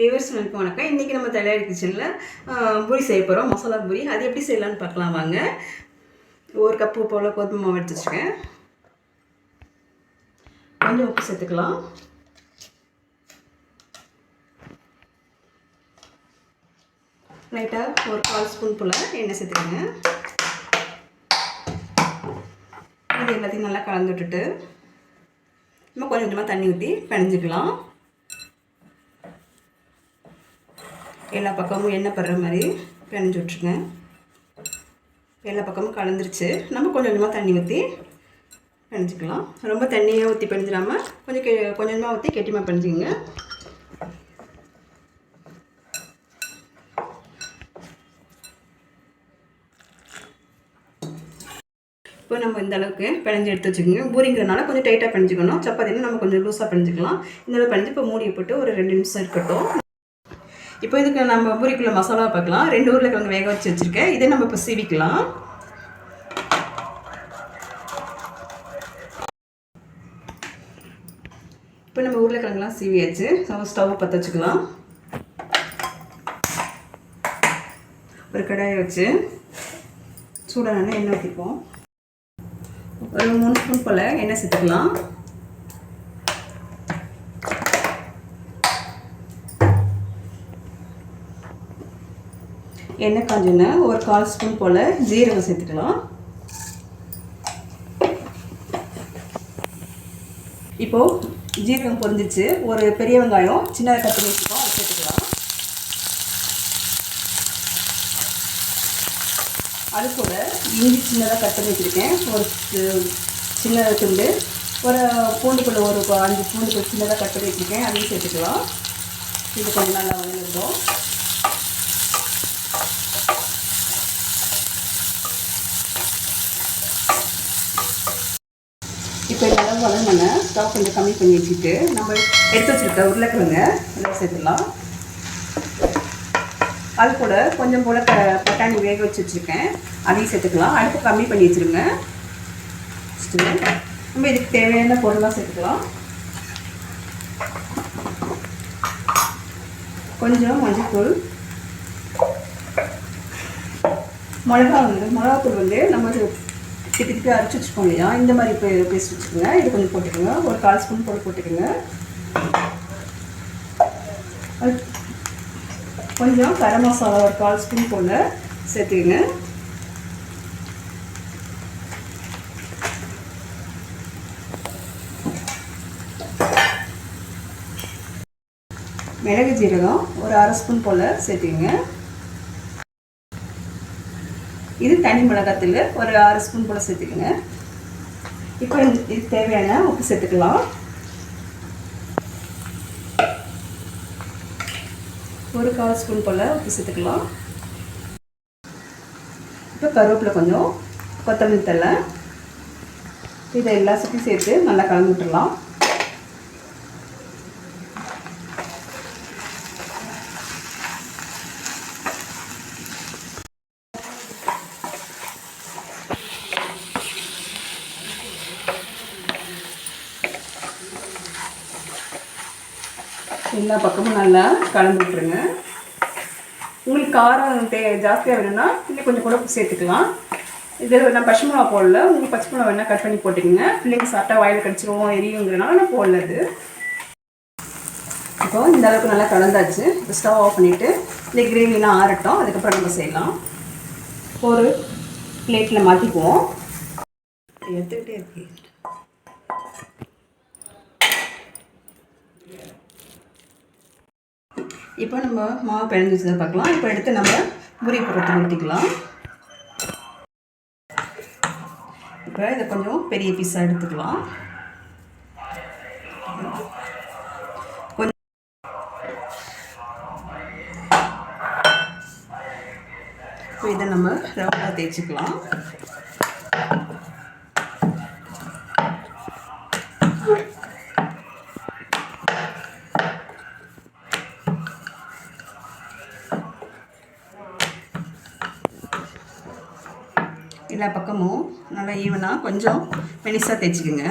Viewers வணக்கம். இன்றைக்கி நம்ம தலையாரி கிச்சனில் பூரி செய்ய போகிறோம் மசாலா பூரி. அது எப்படி செய்யலாம்னு பார்க்கலாம் வாங்க. ஒரு கப்பு போல் கோதுமை மாவு எடுத்து வச்சுருக்கேன். கொஞ்சம் உப்பு சேர்த்துக்கலாம். லைட்டாக ஒரு கால் ஸ்பூன் போல் எண்ணெய் சேர்த்துக்கோங்க. இது எல்லாத்தையும் நல்லா கலந்து விட்டுட்டு நம்ம கொஞ்சம் கொஞ்சமாக தண்ணி ஊற்றி பிணைஞ்சிக்கலாம். எல்லா பக்கமும் எண்ணெய் படுற மாதிரி பிணைஞ்சு விட்ருங்க எல்லா பக்கமும் கலந்துருச்சு. நம்ம கொஞ்சம் கொஞ்சமாக தண்ணி ஊற்றி பிணைஞ்சிக்கலாம். ரொம்ப தண்ணியாக ஊற்றி பிணைஞ்சிடாமல் கொஞ்சம் கெ கொஞ்சமாக ஊற்றி கெட்டிமாக பிணைஞ்சிங்க இப்போ நம்ம இந்த அளவுக்கு பிணைஞ்சு எடுத்து வச்சுக்கோங்க. பூரிங்கிறனால கொஞ்சம் டைட்டாக பிணைஞ்சிக்கணும். சப்பாத்தினா நம்ம கொஞ்சம் லூஸாக பிணைஞ்சிக்கலாம். இந்த அளவு பிணைஞ்சு இப்போ மூடியை போட்டு ஒரு ரெண்டு நிமிஷம் இருக்கட்டும். இப்போ இதுக்கு நம்ம பூரிக்குள்ள மசாலா பார்க்கலாம். ரெண்டு உருளைக்கிழங்கு வேக வச்சு வச்சுருக்கேன். இதை நம்ம இப்போ சீவிக்கலாம். இப்போ நம்ம உருளைக்கிழங்குலாம் சீவியாச்சு. ஸ்டவ் பற்ற வச்சுக்கலாம். ஒரு கடாயை வச்சு சூடான எண்ணெய் ஊற்றிப்போம் ஒரு மூணு ஸ்பூன் போல் எண்ணெய் சேர்த்துக்கலாம். எண்ணெய் காஞ்சோன்னா ஒரு கால் ஸ்பூன் போல் ஜீரகம் சேர்த்துக்கலாம். இப்போது ஜீரகம் பொரிஞ்சிச்சு. ஒரு பெரிய வெங்காயம் சின்னதாக கத்தி வச்சுக்கோம் அதை சேர்த்துக்கலாம். அது கூட இஞ்சி சின்னதாக கட் பண்ணி வச்சுருக்கேன். ஒரு சின்ன துண்டு. ஒரு பூண்டுக்குள்ள ஒரு அஞ்சு பூண்டுக்குள்ள சின்னதாக கட் பண்ணி வச்சுருக்கேன். அதையும் சேர்த்துக்கலாம். இது கொஞ்சம் நல்லா வதங்கிடும் இப்போ இந்த அளவு வதங்கின ஸ்டவ் கொஞ்சம் கம்மி பண்ணி வச்சுட்டு நம்ம எடுத்து வச்சுருக்க உருளைக்கிழங்க நல்லா சேர்த்துக்கலாம் அது கூட கொஞ்சம் போல் க பட்டாணி வேக வச்சு வச்சுருக்கேன். அதையும் சேர்த்துக்கலாம். அடுப்பு கம்மி பண்ணி வச்சுருங்க. நம்ம இதுக்கு தேவையான பொருளாக சேர்த்துக்கலாம். கொஞ்சம் மஞ்சள்தூள் மிளகா வந்து மிளகாத்தூள் வந்து நம்ம திட்டு அரைச்சி வச்சுக்கோங்க இல்லையா இந்த மாதிரி இப்போ பேஸ்ட் வச்சுக்கோங்க. இது கொஞ்சம் போட்டுக்கோங்க. ஒரு கால் ஸ்பூன் போல் போட்டுக்கோங்க. கொஞ்சம் கரம் மசாலா ஒரு கால் ஸ்பூன் போல் சேர்த்துக்கோங்க. மிளகு ஜீரகம் ஒரு அரை ஸ்பூன் போல் சேர்த்துக்கோங்க. இது தனி மிளகாத்தூள் ஒரு ஆறு ஸ்பூன் போல் சேர்த்துக்கோங்க. இப்போ இது தேவையான உப்பு சேர்த்துக்கலாம். ஒரு கால் ஸ்பூன் போல் உப்பு சேர்த்துக்கலாம். இப்போ கருவேப்பிலை கொஞ்சம் கொத்தமல்லி தலை இதை எல்லா சுற்றியும் சேர்த்து நல்லா கலந்து விட்டுடலாம். எல்லா பக்கமும் நல்லா கலந்து விட்டுருங்க. உங்களுக்கு காரம் தே ஜாஸ்தியாக வேணும்னா இன்னும் கொஞ்சம் கூட சேர்த்துக்கலாம். இது நான் பச்சை மிளகா போடல. உங்களுக்கு பச்சை மிளகா வேணால் கட் பண்ணி போட்டுக்கோங்க. பிள்ளைங்க சாப்பிட்டா வாயில் கடிச்சிருவோம் எரியுங்கிறனால நான் போடல அது இப்போ இந்த அளவுக்கு நல்லா கலந்தாச்சு. இப்போ ஸ்டவ் ஆஃப் பண்ணிவிட்டு இந்த கிரேவிலாம் ஆறட்டும். அதுக்கப்புறம் நம்ம செய்யலாம். ஒரு பிளேட்டில் மாற்றிக்குவோம் எடுத்துக்கிட்டே இருக்கு. இப்போ நம்ம மாவு பிணைஞ்சு வச்சதை பார்க்கலாம். இப்போ எடுத்து நம்ம பூரி புறத்தை ஊற்றிக்கலாம் இப்போ இதை கொஞ்சம் பெரிய பீஸாக எடுத்துக்கலாம். கொஞ்சம் இப்போ இதை நம்ம ரவுண்டாக தேய்ச்சிக்கலாம் எல்லா பக்கமும் நல்லா ஈவனாக கொஞ்சம் மெலிசாக தேய்ச்சிக்கோங்க.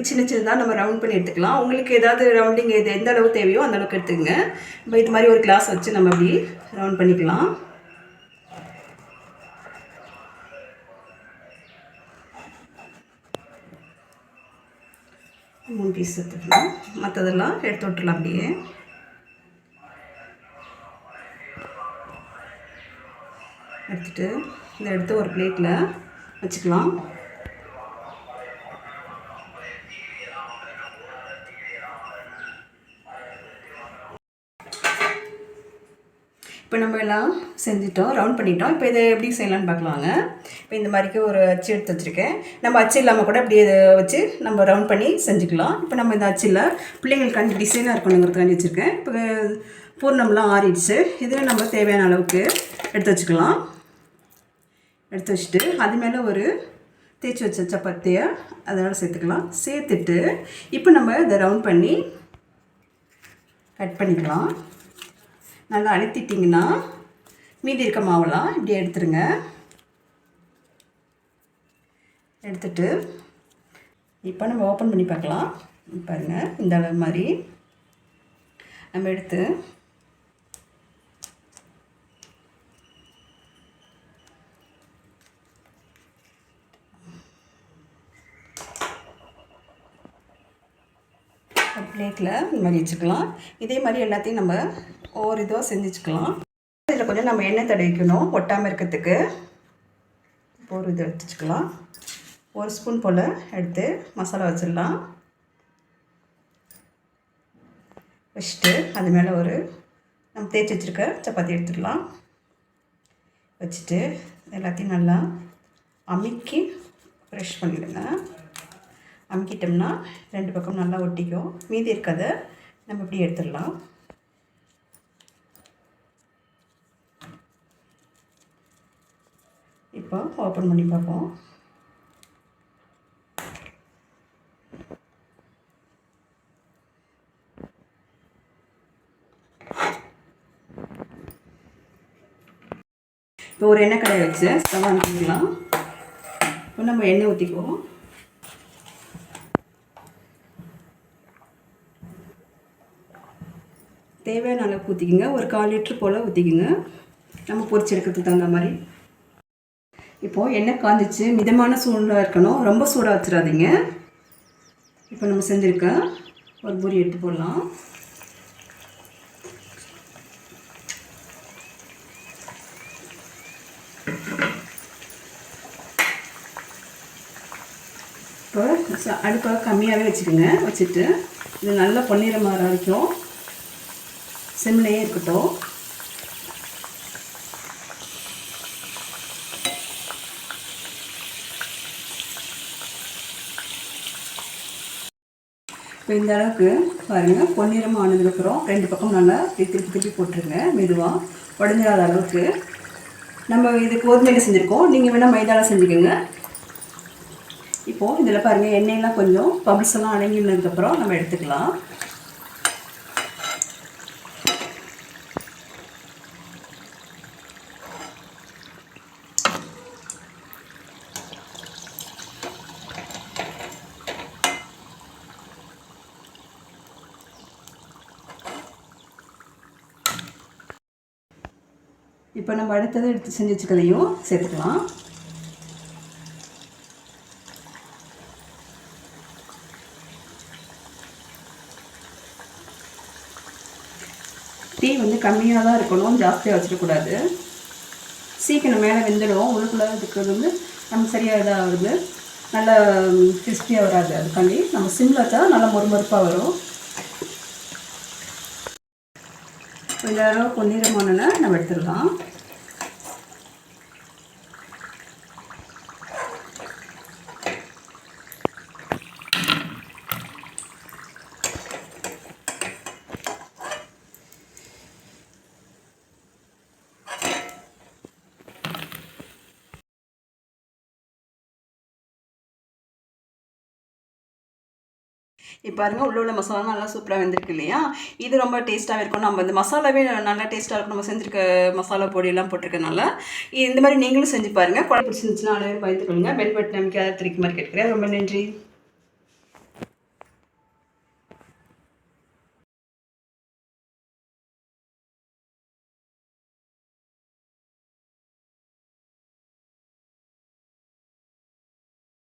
இப்போ சின்ன சின்னதாக நம்ம ரவுண்ட் பண்ணி எடுத்துக்கலாம். உங்களுக்கு ஏதாவது ரவுண்டிங் இது எந்த அளவு தேவையோ அந்த அளவுக்கு எடுத்துக்கங்க. இப்போ இது மாதிரி ஒரு கிளாஸ் வச்சு நம்ம அப்படி ரவுண்ட் பண்ணிக்கலாம். மூணு பீஸ் எடுத்துக்கலாம். மற்றதெல்லாம் எடுத்து விட்டுலாம் அப்படியே. எடுத்துகிட்டு இதை எடுத்து ஒரு பிளேட்டில் வச்சுக்கலாம். இப்போ நம்ம எல்லாம் செஞ்சுட்டோம் ரவுண்ட் பண்ணிட்டோம். இப்போ இதை எப்படி செய்யலாம்னு பார்க்கலாங்க. இப்போ இந்த மாதிரிக்கு ஒரு அச்சு எடுத்து வச்சுருக்கேன். நம்ம அச்சு இல்லாமல் கூட அப்படியே இதை வச்சு நம்ம ரவுண்ட் பண்ணி செஞ்சுக்கலாம். இப்போ நம்ம இந்த அச்சில் பிள்ளைங்களுக்காண்டி டிசைனாக இருக்கணுங்கிறதுக்காண்டி வச்சுருக்கேன். இப்போ பூர்ணம்லாம் ஆறிடுச்சு. இதில் நம்ம தேவையான அளவுக்கு எடுத்து வச்சுக்கலாம். எடுத்து வச்சுட்டு அது மேலே ஒரு தேய்ச்சி வச்ச சப்பாத்தியை அதோட சேர்த்துக்கலாம். சேர்த்துட்டு இப்போ நம்ம இதை ரவுண்ட் பண்ணி கட் பண்ணிக்கலாம். நல்லா அழுத்திட்டிங்கன்னா மீதி இருக்க மாவெல்லாம் இப்படி எடுத்துருங்க. எடுத்துட்டு இப்போ நம்ம ஓப்பன் பண்ணி பார்க்கலாம். பாருங்கள் இந்த அளவு மாதிரி. நம்ம எடுத்து பிளேட்டில் இந்த மாதிரி வச்சுக்கலாம் இதே மாதிரி எல்லாத்தையும் நம்ம ஒவ்வொரு இதுவாக செஞ்சுக்கலாம் இதில் கொஞ்சம் நம்ம எண்ணெய் தடவிக்கணும் ஒட்டாமல் இருக்கிறதுக்கு. ஒரு இது எடுத்து வச்சுக்கலாம் ஒரு ஸ்பூன் போல் எடுத்து மசாலா வச்சிடலாம். வச்சுட்டு அது மேலே ஒரு நம்ம தேய்ச்சி வச்சுருக்க சப்பாத்தி எடுத்துடலாம். வச்சுட்டு எல்லாத்தையும் நல்லா அமுக்கி ஃப்ரெஷ் பண்ணிவிடுங்க அமுக்கிட்டோம்னா ரெண்டு பக்கம் நல்லா ஒட்டிக்கும். மீதி இருக்கிறத நம்ம இப்படி எடுத்துடலாம். இப்போ ஓப்பன் பண்ணி பார்ப்போம். இப்போ ஒரு எண்ணெய் கடையை வச்சு ஸ்டவ் அனுப்பிக்கலாம் இப்போ நம்ம எண்ணெய் ஊற்றிக்குவோம் தேவையான அளவுக்கு ஊற்றிக்கிங்க ஒரு கால் லிட்ரு போல் ஊற்றிக்கிங்க நம்ம பொரிச்சு எடுக்கிறதுக்கு தகுந்த மாதிரி. இப்போது எண்ணெய் காஞ்சிச்சு மிதமான சூடாக இருக்கணும். ரொம்ப சூடாக வச்சிடாதீங்க. இப்போ நம்ம செஞ்சுருக்க ஒரு பூரி எடுத்து போடலாம். இப்போ அடுப்பாக கம்மியாகவே வச்சுக்கோங்க. வச்சுட்டு இது நல்லா பொன்னிறமாக வரைக்கும் சிம்லேயே இருக்கட்டும். இப்போ இந்த அளவுக்கு பாருங்கள் பொன்னிறமாக ஆனதுக்கப்புறம் ரெண்டு பக்கம் நல்லா திருப்பி திருப்பி போட்டுருங்க மெதுவாக உடஞ்சிடாத அளவுக்கு. நம்ம இது கோதுமையில் செஞ்சுருக்கோம். நீங்கள் வேணால் மைதாவில் செஞ்சுக்கோங்க. இப்போது இதில் பாருங்கள் எண்ணெயெல்லாம் கொஞ்சம் பபிள்ஸ் எல்லாம் அடங்கினதுக்கப்புறம் நம்ம எடுத்துக்கலாம். இப்போ நம்ம அடுத்தது எடுத்து செஞ்சு வச்சுக்கதையும் சேர்த்துக்கலாம். டீ வந்து கம்மியாக தான் இருக்கணும் ஜாஸ்தியாக வச்சிடக்கூடாது. சீக்கிரம் மேலே வெந்துடும் உள்ளுக்குள்ளே இருக்கிறது வந்து நம்ம சரியாக இதாக வருது நல்லா கிறிஸ்பியாக வராது. அதுக்காண்டி நம்ம சிம்மில் வச்சால் நல்லா மொறுமொறுப்பாக வரும். இந்த அளவு பொன்னிறமானனை நம்ம எடுத்துடலாம். இப்போ பாருங்கள் உள்ள உள்ள மசாலா நல்லா சூப்பராக வந்திருக்கு இல்லையா? இது ரொம்ப டேஸ்ட்டாகவே இருக்கும். நம்ம இந்த மசாலாவே நல்லா டேஸ்ட்டாக இருக்கும். நம்ம செஞ்சுருக்க மசாலா பொடியெல்லாம் போட்டிருக்கனால. இந்த மாதிரி நீங்களும் செஞ்சு பாருங்கள் குழம்பு பிடிச்சிருந்துச்சுன்னா அளவு பயந்துக்கொள்ளுங்க பெல் பட்டன் நமக்கு அதை மாதிரி கேட்குறேன் ரொம்ப நன்றி.